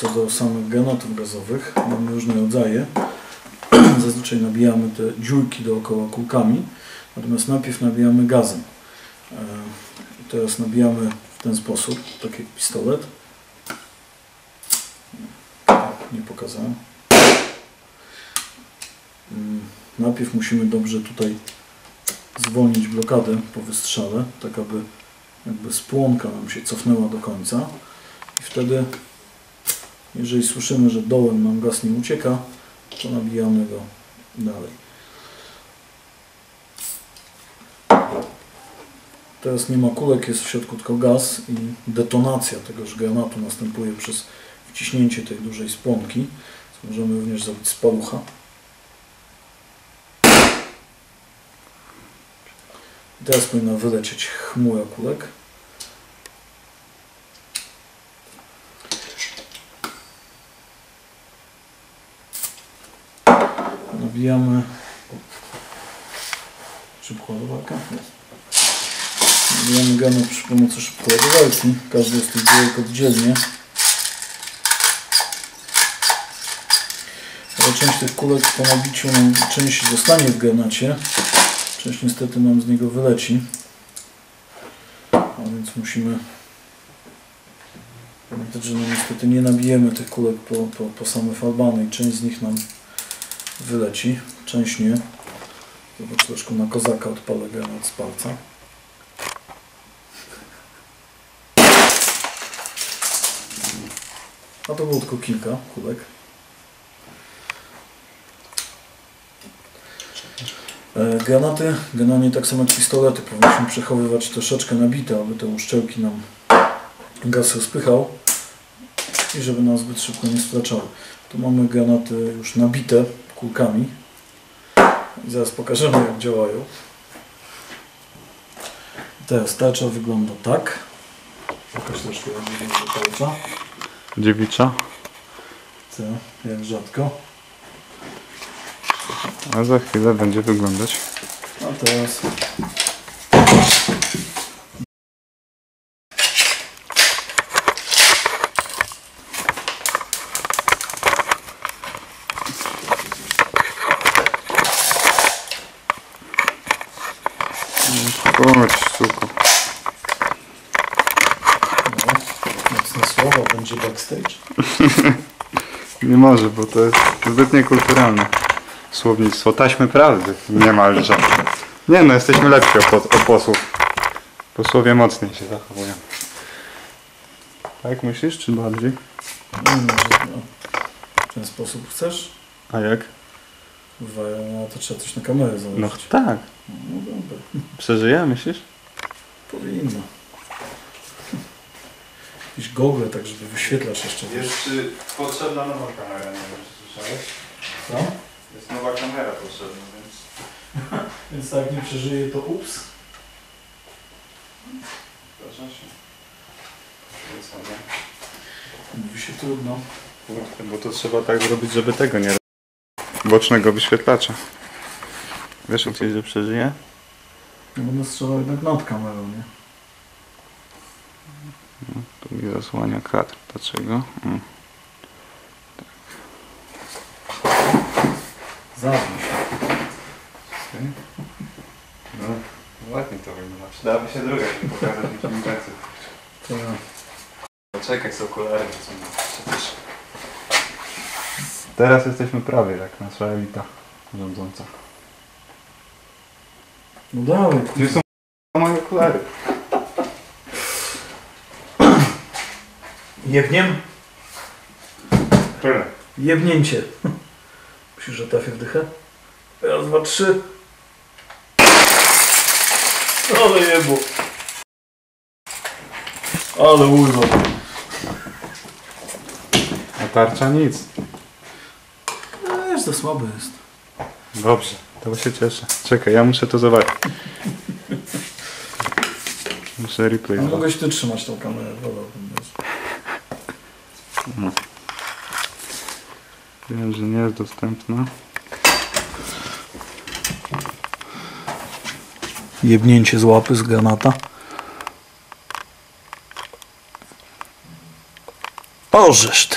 co do samych granatów gazowych, mamy różne rodzaje. Zazwyczaj nabijamy te dziurki dookoła kulkami, natomiast najpierw nabijamy gazem. E, i Teraz nabijamy w ten sposób, tak jak pistolet. Nie pokazałem. Mm, Najpierw musimy dobrze tutaj zwolnić blokadę po wystrzale, tak aby jakby spłonka nam się cofnęła do końca i wtedy jeżeli słyszymy, że dołem nam gaz nie ucieka, to nabijamy go dalej. Teraz nie ma kulek, jest w środku tylko gaz i detonacja tegoż granatu następuje przez wciśnięcie tej dużej spłonki. Co możemy również zrobić z palucha. Teraz powinna wylecieć chmura kulek. Nabijamy szybkoładowarka. Nabijamy granat przy pomocy szybkoładowarki. Każdy z tych dziurek oddzielnie. Ale część tych kulek po nabiciu nam część zostanie w granacie. Część niestety nam z niego wyleci. A więc musimy pamiętać, że no niestety nie nabijemy tych kulek po, po, po same falbany i część z nich nam wyleci, część nie. Zobacz, troszkę na kozaka odpalę granat z palca. A to było tylko kilka kulek. E, Granaty, generalnie tak samo jak pistolety, powinniśmy przechowywać troszeczkę nabite, aby te uszczelki nam gaz rozpychał i żeby nas zbyt szybko nie straczały. Tu mamy granaty już nabite kulkami. Zaraz pokażemy jak działają. Teraz tarcza wygląda tak. Pokaż troszkę jak tarcza. Dziewicza. Co? Jak rzadko. A za chwilę będzie wyglądać. A teraz Chodź, suko. no, mocne słowa, będzie backstage. Nie może, bo to jest zbyt niekulturalne. Słownictwo taśmy prawdy niemalże. Nie no, jesteśmy lepsi od, od posłów. Posłowie mocniej się zachowują. Tak myślisz, czy bardziej? Nie wiem, że no, w ten sposób chcesz? A jak? Kurwa, no to trzeba coś na kamerę No założyć. tak. No dobra, Przeżyje, myślisz? powinno. Jakieś gogle, tak żeby wyświetlać jeszcze. Jest potrzebna nowa kamera, nie wiem czy słyszałeś? Co? Jest nowa kamera potrzebna, więc... Więc tak nie przeżyje to ups. Proszę się. Mówi się trudno. Kurde, Bo to trzeba tak zrobić, żeby tego nie bocznego wyświetlacza. Wiesz, gdzieś, że przeżyje? No bo nas trzeba jednak nad kamerą, nie? Tu mi zasłania kadr. Dlaczego? Mm. Zabij się. No, ładnie to wygląda. Przydałaby się druga, żeby pokazać implementację. To Poczekaj z przecież... Teraz jesteśmy prawie jak nasza elita rządząca. No dawaj, Gdzie są moje okulary? Jebniem? Które? Jebnięcie. Myślisz, że trafię w dychę? Raz, dwa, trzy. Ale jebo. Ale urwał. A tarcza nic. Za słaby jest. Dobrze, to się cieszę. Czekaj, ja muszę to zobaczyć. Muszę replay A zobaczyć. mogłeś ty trzymać tą kamerę, wolałbym. wiesz. Wiem, że nie jest dostępna. Jebnięcie z łapy, z granata. Orzesz ty.